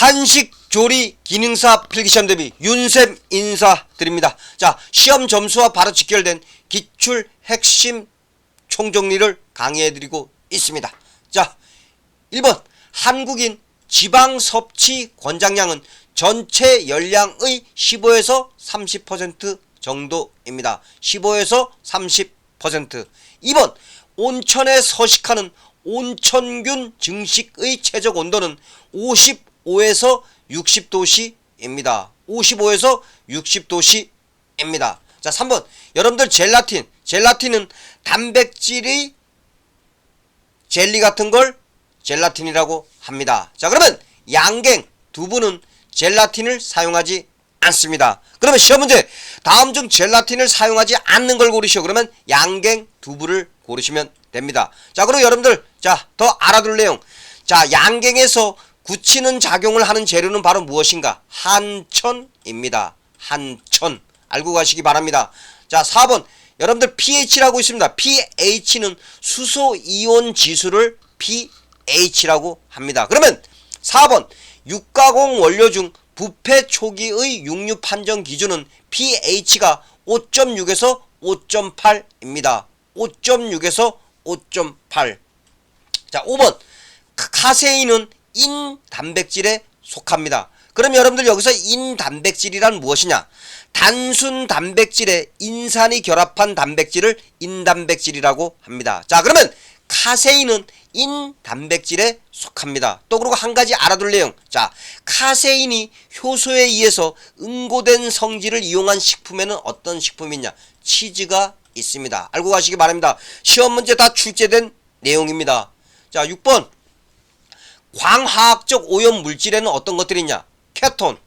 한식 조리 기능사 필기시험 대비 윤쌤 인사드립니다. 자, 시험 점수와 바로 직결된 기출 핵심 총정리를 강의해드리고 있습니다. 자, 1번 한국인 지방 섭취 권장량은 전체 열량의 15에서 30% 정도입니다. 15에서 30%. 2번 온천에 서식하는 온천균 증식의 최적 온도는 55에서 60도씨입니다. 55에서 60도씨입니다. 자, 3번. 여러분들 젤라틴. 젤라틴은 단백질이 젤리 같은 걸 젤라틴이라고 합니다. 자, 그러면 양갱 두부는 젤라틴을 사용하지 않습니다. 그러면 시험 문제 다음 중 젤라틴을 사용하지 않는 걸 고르시오. 그러면 양갱 두부를 고르시면 됩니다. 자, 그리고 여러분들 자, 더 알아둘 내용. 자, 양갱에서 굳히는 작용을 하는 재료는 바로 무엇인가? 한천입니다. 한천. 알고 가시기 바랍니다. 자, 4번. 여러분들 pH라고 있습니다. pH는 수소 이온 지수를 pH라고 합니다. 그러면 4번. 육가공 원료 중 부패 초기의 육류 판정 기준은 pH가 5.6에서 5.8입니다. 5.6에서 5.8. 자, 5번. 카세인은 인 단백질에 속합니다. 그럼 여러분들 여기서 인 단백질이란 무엇이냐? 단순 단백질에 인산이 결합한 단백질을 인단백질이라고 합니다. 자, 그러면 카세인은 인 단백질에 속합니다. 또 그리고 한 가지 알아둘 내용. 자, 카세인이 효소에 의해서 응고된 성질을 이용한 식품에는 어떤 식품이냐? 치즈가 있습니다. 알고 가시기 바랍니다. 시험 문제 다 출제된 내용입니다. 자, 6번. 광화학적 오염 물질에는 어떤 것들이 있냐? 케톤,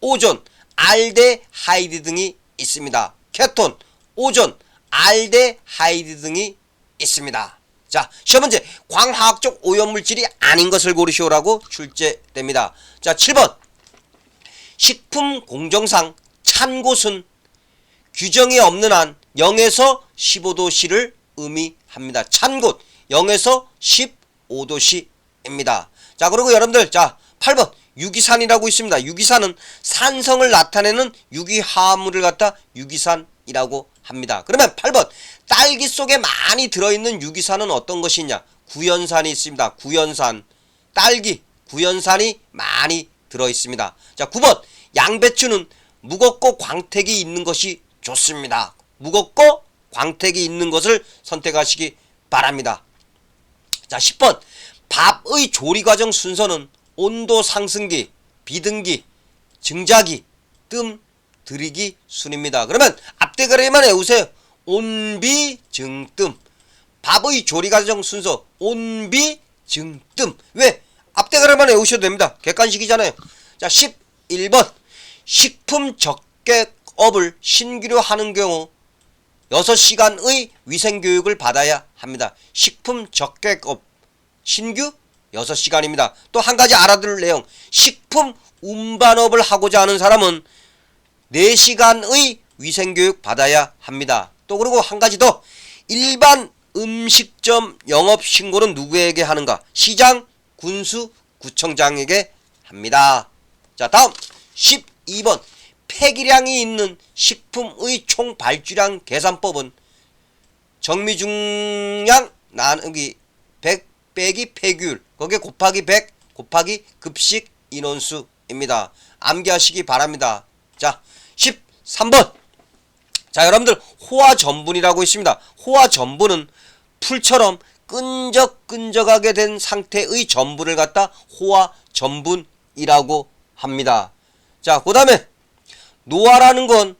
오존, 알데하이드 등이 있습니다. 케톤, 오존, 알데하이드 등이 있습니다. 자, 시험 문제. 광화학적 오염 물질이 아닌 것을 고르시오라고 출제됩니다. 자, 7번. 식품 공정상 찬 곳은 규정이 없는 한 0에서 15도씨를 의미합니다. 찬곳 0에서 15도씨 입니다. 자, 그리고 여러분들 자, 8번 유기산이라고 있습니다. 유기산은 산성을 나타내는 유기화합물을 갖다 유기산이라고 합니다. 그러면 8번 딸기 속에 많이 들어있는 유기산은 어떤 것이냐? 구연산이 있습니다. 구연산 딸기 구연산이 많이 들어있습니다. 자 9번 양배추는 무겁고 광택이 있는 것이 좋습니다. 무겁고 광택이 있는 것을 선택하시기 바랍니다. 자 10번 밥의 조리 과정 순서는 온도 상승기, 비등기, 증자기, 뜸, 들이기 순입니다. 그러면 앞대가리만 외우세요. 온비, 증 뜸. 밥의 조리 과정 순서 온비, 증 뜸. 왜? 앞대가리만 외우셔도 됩니다. 객관식이잖아요. 자 11번 식품 적객업을 신규로 하는 경우 6시간의 위생교육을 받아야 합니다. 식품 적객업 신규 6시간입니다. 또 한 가지 알아둘 내용. 식품 운반업을 하고자 하는 사람은 4시간의 위생교육 받아야 합니다. 또 그리고 한 가지 더. 일반 음식점 영업 신고는 누구에게 하는가? 시장, 군수, 구청장에게 합니다. 자, 다음 12번. 폐기량이 있는 식품의 총 발주량 계산법은 정미중량 나누기 100 빼기 폐규율 거기에 곱하기 100 곱하기 급식 인원수입니다. 암기하시기 바랍니다. 자 13번 자 여러분들 호화 전분이라고 있습니다. 호화 전분은 풀처럼 끈적끈적하게 된 상태의 전분을 갖다 호화 전분이라고 합니다. 자, 그 다음에 노화라는 건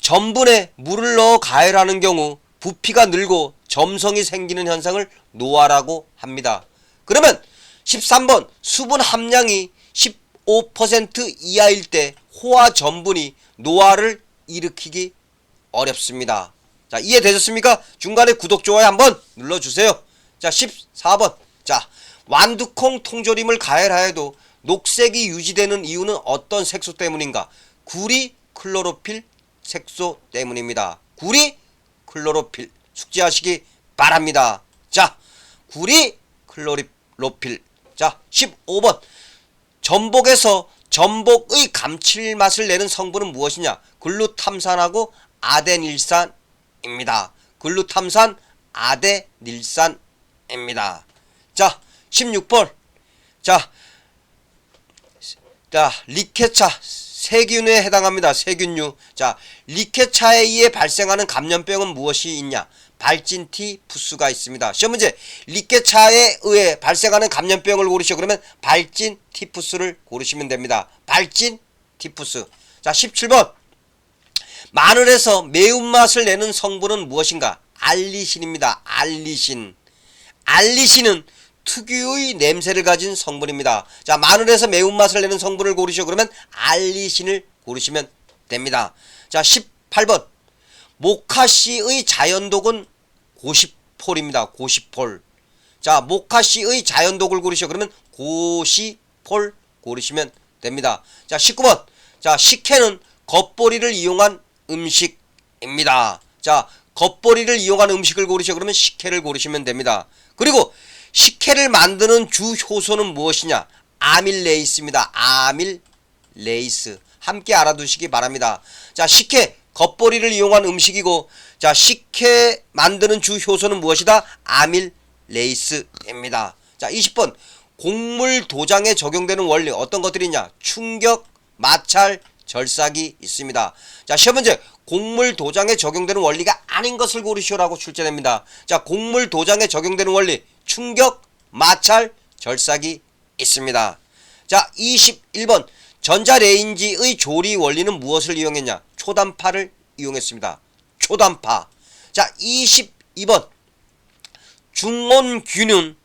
전분에 물을 넣어 가열하는 경우 부피가 늘고 점성이 생기는 현상을 노화라고 합니다. 그러면 13번 수분 함량이 15% 이하일 때 호화 전분이 노화를 일으키기 어렵습니다. 자, 이해되셨습니까? 중간에 구독, 좋아요 한번 눌러주세요. 자, 14번. 자, 완두콩 통조림을 가열하여도 녹색이 유지되는 이유는 어떤 색소 때문인가? 구리 클로로필 색소 때문입니다. 구리 클로로필 숙지하시기 바랍니다. 자, 구리 클로로필. 자, 15번. 전복에서 전복의 감칠맛을 내는 성분은 무엇이냐? 글루탐산하고 아데닐산입니다. 글루탐산, 아데닐산입니다. 자, 16번. 자, 자, 리케차 세균에 해당합니다. 세균류. 자, 리케차에 의해 발생하는 감염병은 무엇이 있냐? 발진 티푸스가 있습니다. 시험 문제. 리케차에 의해 발생하는 감염병을 고르시오. 그러면 발진 티푸스를 고르시면 됩니다. 발진 티푸스. 자, 17번. 마늘에서 매운맛을 내는 성분은 무엇인가? 알리신입니다. 알리신. 알리신은 특유의 냄새를 가진 성분입니다. 자, 마늘에서 매운맛을 내는 성분을 고르시오. 그러면 알리신을 고르시면 됩니다. 자, 18번. 모카씨의 자연독은 고시폴입니다. 고시폴. 자, 모카씨의 자연독을 고르시오. 그러면 고시폴 고르시면 됩니다. 자, 19번. 자, 식혜는 겉보리를 이용한 음식입니다. 자, 겉보리를 이용한 음식을 고르시오. 그러면 식혜를 고르시면 됩니다. 그리고 식혜를 만드는 주 효소는 무엇이냐? 아밀레이스입니다. 아밀레이스. 함께 알아두시기 바랍니다. 자, 식혜 겉보리를 이용한 음식이고 자, 식혜 만드는 주 효소는 무엇이다? 아밀레이스입니다. 자, 20번. 곡물 도장에 적용되는 원리 어떤 것들이 있냐? 충격, 마찰, 절삭이 있습니다. 자, 시험 문제. 곡물 도장에 적용되는 원리가 아닌 것을 고르시오라고 출제됩니다. 자, 곡물 도장에 적용되는 원리 충격, 마찰, 절삭이 있습니다. 자, 21번. 전자레인지의 조리 원리는 무엇을 이용했냐? 초단파를 이용했습니다. 초단파. 자, 22번. 중온균은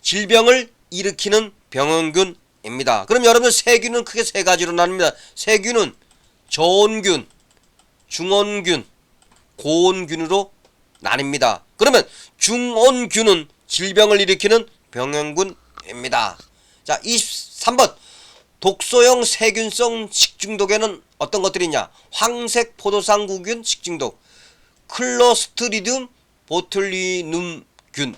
질병을 일으키는 병원균입니다. 그럼 여러분 세균은 크게 세 가지로 나뉩니다. 세균은 저온균, 중온균, 고온균으로 나뉩니다. 그러면 중온균은 질병을 일으키는 병원균입니다. 자, 23번. 독소형 세균성 식중독에는 어떤 것들이 있냐? 황색 포도상구균 식중독, 클로스트리듬 보툴리눔균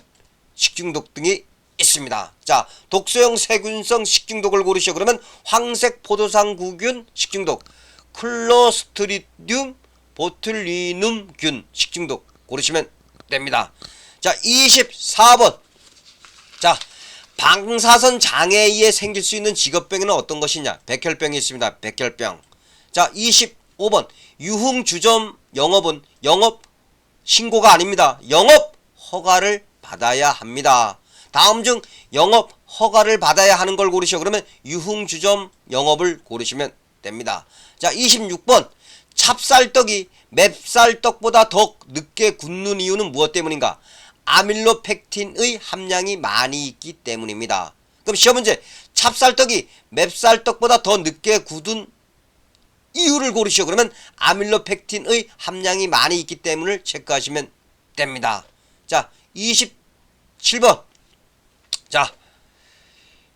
식중독 등이 있습니다. 자, 독소형 세균성 식중독을 고르시오. 그러면 황색 포도상구균 식중독, 클로스트리듐 보툴리눔균 식중독 고르시면 됩니다. 자, 24번. 자, 방사선 장애에 생길 수 있는 직업병에는 어떤 것이냐? 백혈병이 있습니다. 백혈병. 자, 25번. 유흥 주점 영업은 영업 신고가 아닙니다. 영업 허가를 받아야 합니다. 다음 중 영업 허가를 받아야 하는 걸 고르시오. 그러면 유흥 주점 영업을 고르시면 됩니다. 자, 26번. 찹쌀떡이 맵쌀떡보다 더 늦게 굳는 이유는 무엇 때문인가? 아밀로펙틴의 함량이 많이 있기 때문입니다. 그럼 시험 문제. 찹쌀떡이 맵쌀떡보다 더 늦게 굳은 이유를 고르시오. 그러면 아밀로펙틴의 함량이 많이 있기 때문을 체크하시면 됩니다. 자, 27번. 자,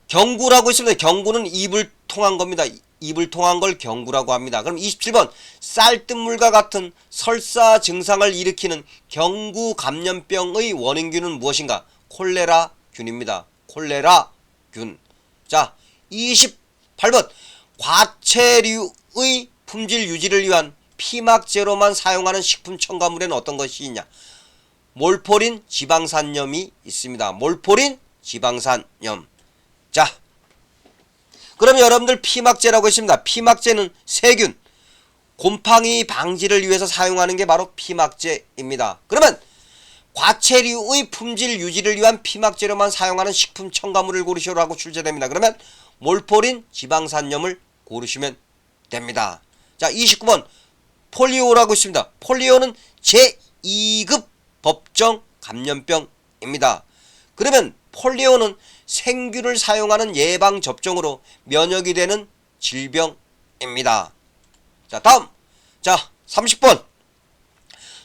경구라고 있습니다. 경구는 입을 통한 겁니다. 입을 통한 걸 경구라고 합니다. 그럼 27번 쌀뜨물과 같은 설사 증상을 일으키는 경구 감염병의 원인균은 무엇인가? 콜레라 균입니다. 콜레라 균. 자, 28번 과체류의 품질 유지를 위한 피막 제로만 사용하는 식품 첨가물에는 어떤 것이 있냐? 몰포린 지방산염이 있습니다. 몰포린 지방산염. 자, 그럼 여러분들 피막제라고 했습니다. 피막제는 세균, 곰팡이 방지를 위해서 사용하는 게 바로 피막제입니다. 그러면 과체류의 품질 유지를 위한 피막제로만 사용하는 식품 첨가물을 고르시오라고 출제됩니다. 그러면 몰포린 지방산염을 고르시면 됩니다. 자, 29번 폴리오라고 있습니다. 폴리오는 제2급 법정 감염병입니다. 그러면 폴리오는 생균을 사용하는 예방 접종으로 면역이 되는 질병입니다. 자, 다음. 자, 30번.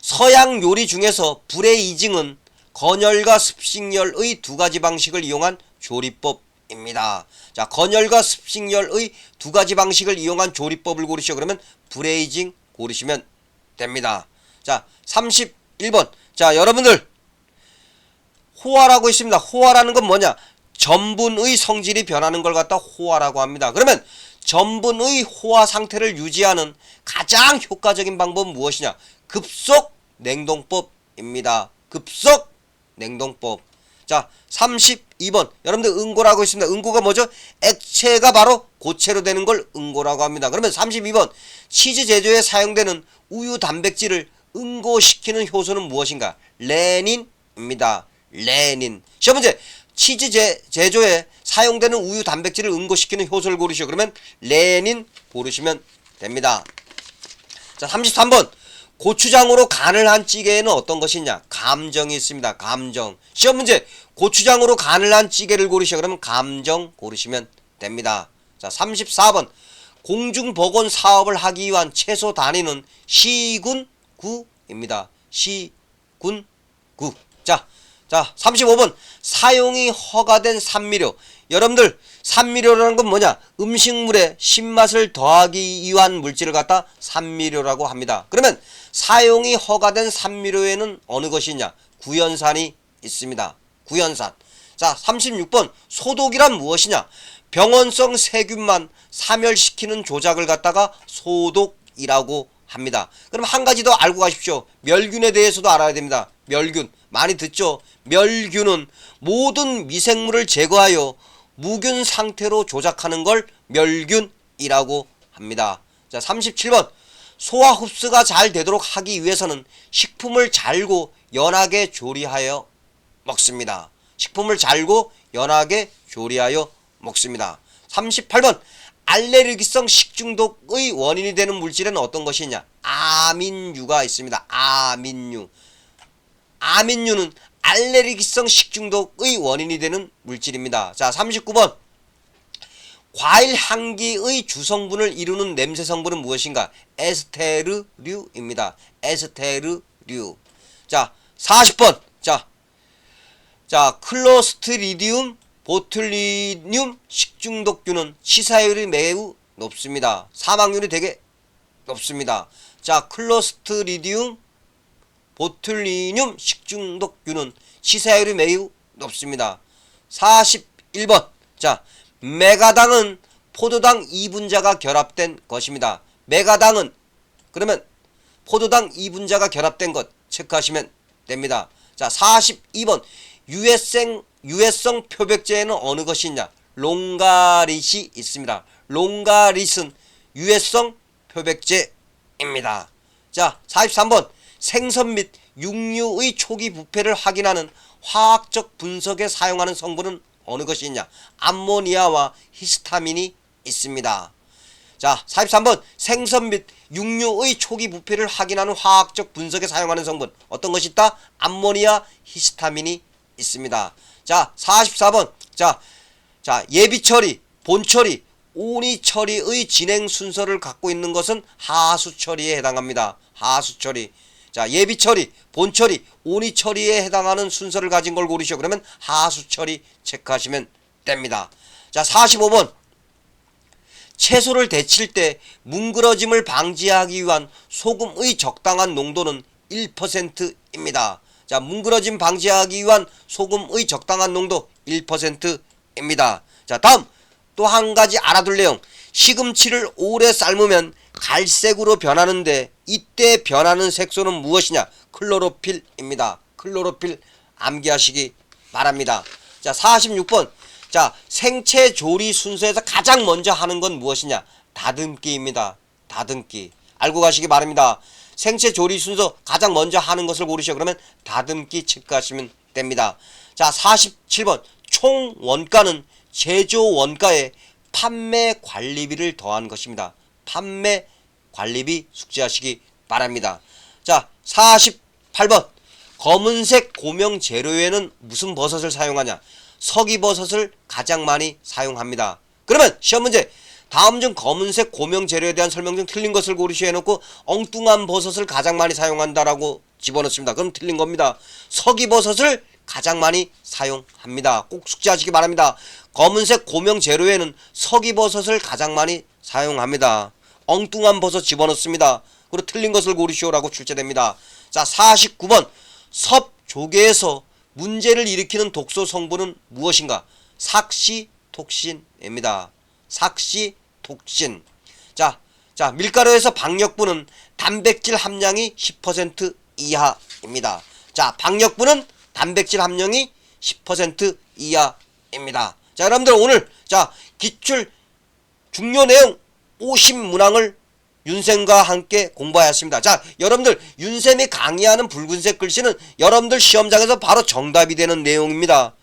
서양 요리 중에서 불의 이징은 건열과 습식열의 두 가지 방식을 이용한 조리법입니다. 자, 건열과 습식열의 두 가지 방식을 이용한 조리법을 고르시오. 그러면 브레이징 고르시면 됩니다. 자, 31번. 자, 여러분들 호화라고 있습니다. 호화라는 건 뭐냐? 전분의 성질이 변하는 걸 갖다 호화라고 합니다. 그러면 전분의 호화 상태를 유지하는 가장 효과적인 방법은 무엇이냐? 급속 냉동법입니다. 급속 냉동법. 자, 32번. 여러분들 응고라고 있습니다. 응고가 뭐죠? 액체가 바로 고체로 되는 걸 응고라고 합니다. 그러면 32번. 치즈 제조에 사용되는 우유 단백질을 응고시키는 효소는 무엇인가? 레닌입니다. 레닌. 시험 문제. 치즈 제, 제조에 사용되는 우유 단백질을 응고시키는 효소를 고르시오. 그러면 레닌 고르시면 됩니다. 자, 33번. 고추장으로 간을 한 찌개에는 어떤 것이 있냐? 감정이 있습니다. 감정. 시험 문제. 고추장으로 간을 한 찌개를 고르시오. 그러면 감정 고르시면 됩니다. 자, 34번. 공중보건 사업을 하기 위한 최소 단위는 시군구입니다. 시군구. 자, 자, 35번. 사용이 허가된 산미료. 여러분들, 산미료라는 건 뭐냐? 음식물에 신맛을 더하기 위한 물질을 갖다 산미료라고 합니다. 그러면 사용이 허가된 산미료에는 어느 것이 있냐? 구연산이 있습니다. 구연산. 자, 36번. 소독이란 무엇이냐? 병원성 세균만 사멸시키는 조작을 갖다가 소독이라고 합니다. 그럼 한 가지 더 알고 가십시오. 멸균에 대해서도 알아야 됩니다. 멸균. 많이 듣죠? 멸균은 모든 미생물을 제거하여 무균 상태로 조작하는 걸 멸균이라고 합니다. 자, 37번. 소화 흡수가 잘 되도록 하기 위해서는 식품을 잘고 연하게 조리하여 먹습니다. 식품을 잘고 연하게 조리하여 먹습니다. 38번. 알레르기성 식중독의 원인이 되는 물질은 어떤 것이 있냐? 아민유가 있습니다. 아민유. 아민유는 알레르기성 식중독의 원인이 되는 물질입니다. 자, 39번. 과일 향기의 주성분을 이루는 냄새 성분은 무엇인가? 에스테르류입니다. 에스테르류. 자, 40번. 자, 자, 클로스트리디움 보툴리늄 식중독균은 치사율이 매우 높습니다. 사망률이 되게 높습니다. 자, 클로스트리디움 보툴리늄 식중독균은 치사율이 매우 높습니다. 41번. 자, 메가당은 포도당 2분자가 결합된 것입니다. 메가당은 그러면 포도당 2분자가 결합된 것 체크하시면 됩니다. 자, 42번. 유해성 유해성 표백제에는 어느 것이 있냐? 롱가릿이 있습니다. 롱가릿은 유해성 표백제입니다. 자, 43번. 생선 및 육류의 초기 부패를 확인하는 화학적 분석에 사용하는 성분은 어느 것이 있냐? 암모니아와 히스타민이 있습니다. 자, 43번. 생선 및 육류의 초기 부패를 확인하는 화학적 분석에 사용하는 성분. 어떤 것이 있다? 암모니아, 히스타민이 있습니다. 자, 44번. 자, 자, 예비 처리, 본 처리, 온이 처리의 진행 순서를 갖고 있는 것은 하수 처리에 해당합니다. 하수 처리. 자, 예비 처리, 본 처리, 온이 처리에 해당하는 순서를 가진 걸 고르시오. 그러면 하수 처리 체크하시면 됩니다. 자, 45번. 채소를 데칠 때 뭉그러짐을 방지하기 위한 소금의 적당한 농도는 1%입니다. 자, 뭉그러짐 방지하기 위한 소금의 적당한 농도 1%입니다. 자, 다음 또 한 가지 알아둘 내용. 시금치를 오래 삶으면 갈색으로 변하는데 이때 변하는 색소는 무엇이냐? 클로로필입니다. 클로로필 암기하시기 바랍니다. 자, 46번. 자, 생채 조리 순서에서 가장 먼저 하는 건 무엇이냐? 다듬기입니다. 다듬기. 알고 가시기 바랍니다. 생채 조리 순서 가장 먼저 하는 것을 고르시오. 그러면 다듬기 체크하시면 됩니다. 자, 47번. 총 원가는 제조 원가에 판매 관리비를 더한 것입니다. 판매 관리비 숙지하시기 바랍니다. 자, 48번. 검은색 고명 재료에는 무슨 버섯을 사용하냐? 서기버섯을 가장 많이 사용합니다. 그러면 시험 문제. 다음 중 검은색 고명 재료에 대한 설명 중 틀린 것을 고르시오 해놓고 엉뚱한 버섯을 가장 많이 사용한다라고 집어넣습니다. 그럼 틀린 겁니다. 서기버섯을 가장 많이 사용합니다. 꼭 숙지하시기 바랍니다. 검은색 고명 재료에는 서기버섯을 가장 많이 사용합니다. 엉뚱한 버섯 집어넣습니다. 그리고 틀린 것을 고르시오라고 출제됩니다. 자, 49번 섭 조개에서 문제를 일으키는 독소 성분은 무엇인가? 삭시톡신입니다. 삭시톡신. 자, 자, 밀가루에서 박력분은 단백질 함량이 10% 이하입니다. 자, 박력분은 단백질 함량이 10% 이하입니다. 자, 여러분들 오늘 자, 기출 중요 내용 50문항을 윤쌤과 함께 공부하였습니다. 자, 여러분들 윤쌤이 강의하는 붉은색 글씨는 여러분들 시험장에서 바로 정답이 되는 내용입니다.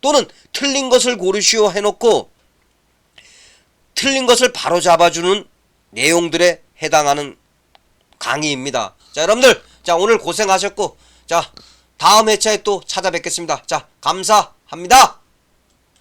또는 틀린 것을 고르시오 해놓고 틀린 것을 바로 잡아주는 내용들에 해당하는 강의입니다. 자, 여러분들, 자, 오늘 고생하셨고, 자, 다음 회차에 또 찾아뵙겠습니다. 자, 감사합니다.